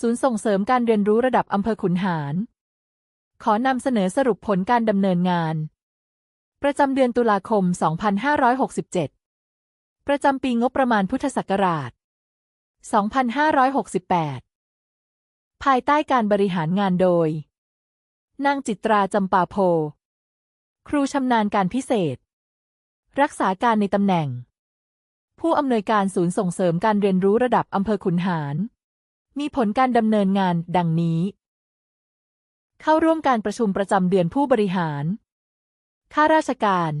ศูนย์ส่งเสริมการเรียนรู้ระดับอำเภอขุนหาร ขอนำเสนอสรุปผลการดำเนินงาน ประจำเดือนตุลาคม 2567 ประจำปีงบประมาณพุทธศักราช 2568 ภายใต้การบริหารงานโดย นางจิตราจำปาโพ ครูชำนาญการพิเศษ รักษาการในตำแหน่ง ผู้อำนวยการศูนย์ส่งเสริมการเรียนรู้ระดับอำเภอขุนหาร มีผลการดำเนินงานดังนี้ เข้าร่วมการประชุมประจำเดือนผู้บริหาร ข้าราชการ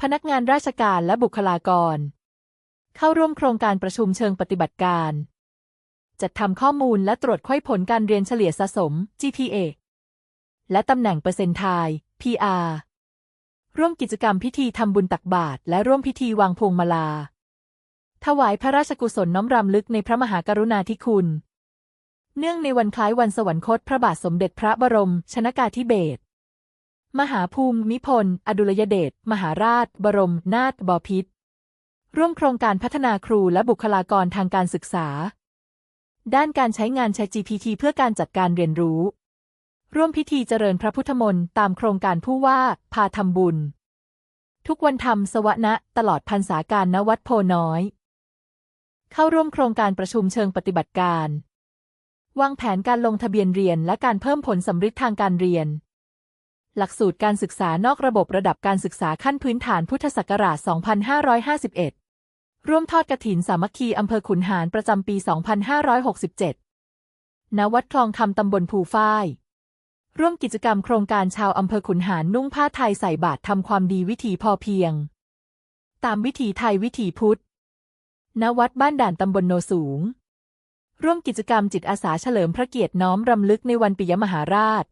พนักงานราชการและบุคลากร เข้าร่วมโครงการประชุมเชิงปฏิบัติการ จัดทำข้อมูลและตรวจค่อยผลการเรียนเฉลี่ยสะสม GPA และตำแหน่งเปอร์เซนทาย PR ร่วมกิจกรรมพิธีทำบุญตักบาตรและร่วมพิธีวางพวงมาลา ถวายพระราชกุศลน้อมรำลึกในพระมหากรุณาธิคุณ เนื่องในวันคล้ายวันสวรรคตพระบาทสมเด็จพระบรมชนากาธิเบศรมหาภูมิพล อดุลยเดช มหาราช บรม นาถบพิตร ร่วมโครงการพัฒนาครูและบุคลากรทางการศึกษา ด้านการใช้งาน ChatGPT เพื่อการจัดการเรียนรู้ ร่วมพิธีเจริญพระพุทธมนต์ตามโครงการผู้ว่า พาทำบุญ ทุกวันธรรมสวนะ ตลอดพรรษาการณวัดโพน้อย เข้าร่วมโครงการประชุมเชิงปฏิบัติการ วางแผนการลงทะเบียนเรียนและการเพิ่มผลสำฤทธิ์ทางการเรียน หลักสูตรการศึกษานอกระบบระดับการศึกษาขั้นพื้นฐานพุทธศักราช 2551 ร่วมทอดกระถินสามัคคีอำเภอขุนหารประจำปี 2567 ณ วัดคลองคำตำบลภูฝ้าย ร่วมกิจกรรมโครงการชาวอำเภอขุนหารนุ่งผ้าไทยใส่บาตรทำความดีวิถีพอเพียง ตามวิถีไทยวิถีพุทธ ณวัดบ้านด่านตำบลโนสูง ร่วมกิจกรรมจิตอาสาเฉลิมพระเกียรติน้อมรำลึกในวันปิยมหาราช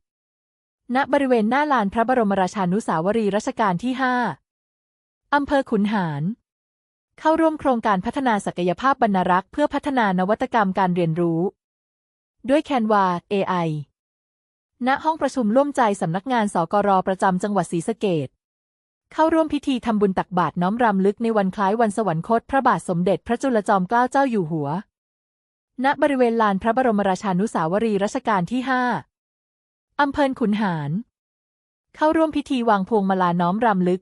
ณบริเวณหน้าลานพระบรมราชานุสาวรีรัชกาลที่5อำเภอขุนหาร เข้าร่วมโครงการพัฒนาศักยภาพบรรณรักษ์ เพื่อพัฒนานวัตกรรมการเรียนรู้ ด้วยแคนวา AI ณห้องประชุมร่วมใจสำนักงานสกรประจำจังหวัดศรีสะเกษ เข้าร่วมพิธีทำบุญตักบาตรน้อมรำลึกในวันคล้ายวันสวรรคต พระบาทสมเด็จพระจุลจอมเกล้าเจ้าอยู่หัว ณ บริเวณลานพระบรมราชานุสาวรีย์รัชกาลที่5อำเภอขุนหาร เข้าร่วมพิธีวางพวงมาลาน้อมรำลึก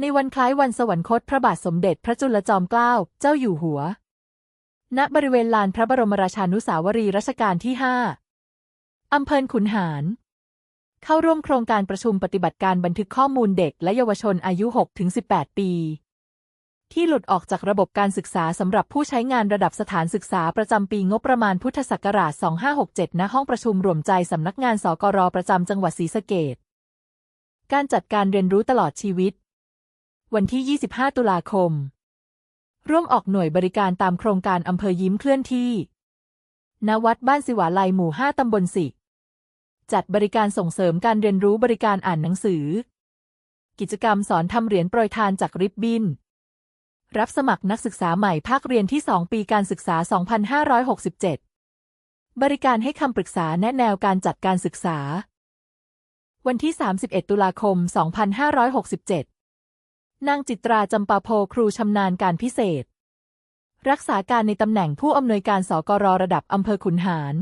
ในวันคล้ายวันสวรรคต พระบาทสมเด็จพระจุลจอมเกล้าเจ้าอยู่หัว ณ บริเวณลานพระบรมราชานุสาวรีย์รัชกาลที่5อำเภอขุนหาร เข้าร่วมโครงการประชุมปฏิบัติการบันทึกข้อมูลเด็กและเยาวชนอายุ 6-18 ปี ที่หลุดออกจากระบบการศึกษาสำหรับผู้ใช้งานระดับสถานศึกษาประจำปีงบประมาณพุทธศักราช 2567 ณ ห้องประชุมรวมใจสำนักงานสกรประจำจังหวัดศรีสะเกษการจัดการเรียนรู้ตลอดชีวิต วันที่ 25 ตุลาคม ร่วมออกหน่วยบริการตามโครงการอำเภอยิ้มเคลื่อนที่ ณ วัดบ้านสิวาลัยหมู่ 5 ตำบลสิ จัดบริการส่งเสริมการเรียนรู้บริการอ่านหนังสือ กิจกรรมสอนทำเหรียญโปรยทานจากริบบิน รับสมัครนักศึกษาใหม่ภาคเรียนที่ 2 ปีการศึกษา 2567 บริการให้คำปรึกษาแนะแนวการจัดการศึกษา วันที่ 31 ตุลาคม 2567 นางจิตราจำปาโพครูชำนาญการพิเศษ รักษาการในตำแหน่งผู้อำนวยการสกรระดับอำเภอขุนหาร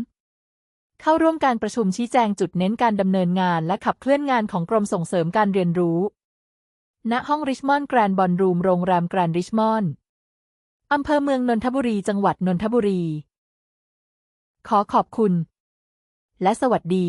เข้าร่วมการประชุมชี้แจงจุดเน้นการดำเนินงานและขับเคลื่อนงานของกรมส่งเสริมการเรียนรู้ ณ ห้องริชมอนด์แกรนด์บอลรูม โรงแรมแกรนด์ริชมอนด์อำเภอเมืองนนทบุรี จังหวัดนนทบุรี ขอขอบคุณ และสวัสดี